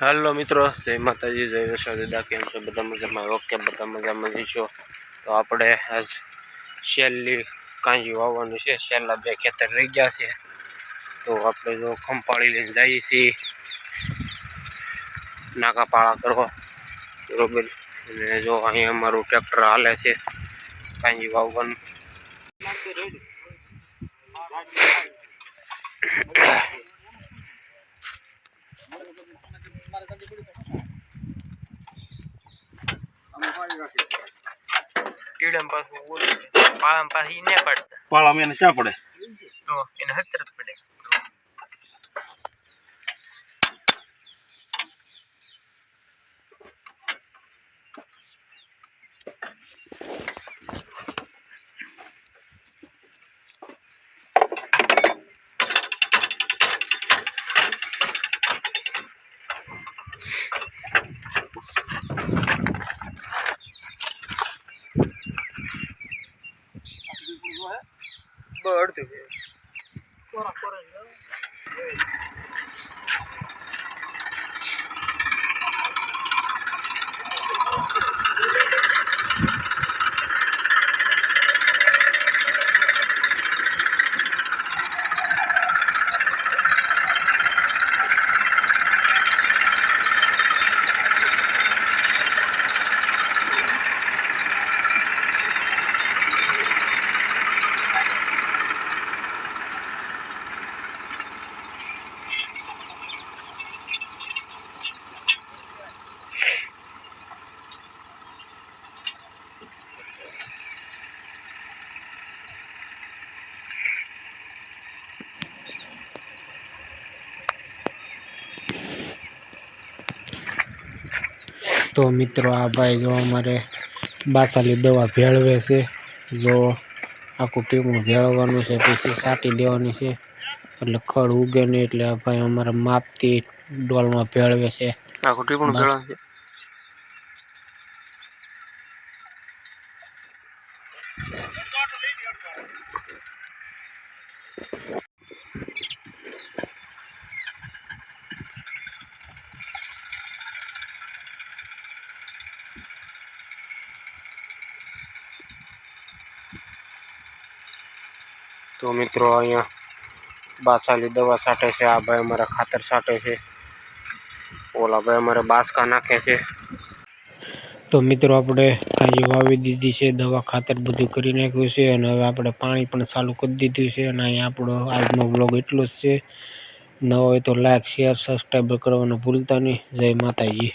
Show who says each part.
Speaker 1: હાલો મિત્રો, જય માતાજી, જય વૈષ્ણવ દાદા, કેમ છો? બધા મજામાં? ઓકે, બધા મજામાં જઈશો તો આપણે આજ છેલ્લી કાંજી વાવવાનું છે. શેલના બે ખેતર રહી ગયા છે. તો આપણે જો ખંપાળી લઈને જઈએ છીએ. નાકા પાળા કરવા બરોબર? અને જો અહીં અમારું ટ્રેક્ટર હાલે છે કાંજી વાવવાનું. કીડમ પાછું પાળમ પાછી ને પડતા.
Speaker 2: પાળામાં એને ચા પડે?
Speaker 1: તો એને હતર જ પડે તો મિત્રો આ ભાઈ જો અમારે બાસાલી દવા ભેળવે છે. જો આખું ટીમું ભેળવવાનું છે પછી સાટી દેવાની છે. એટલે ખડ ઉગે નહીં એટલે આ ભાઈ અમારે માપથી ડોલમાં ભેળવે છે. આખું ટીપણું ભેળવે છે. તો મિત્રો અહીંયા બાસાલી દવા છાંટે છે, આ ભાઈ અમારા ખાતર છાંટે છે. ઓલા ભાઈ અમારે બાસકા નાખે છે. તો મિત્રો આપણે કાંઈ વાવી દીધી છે, દવા ખાતર બધું કરી નાખ્યું છે અને હવે આપણે પાણી પણ ચાલુ કરી દીધું છે અને અહીંયા આપણો આજનો બ્લોગ એટલો જ છે. ન હોય તો લાઈક શેર સબસ્ક્રાઈબ કરવાનું ભૂલતા નહીં. જય માતાજી.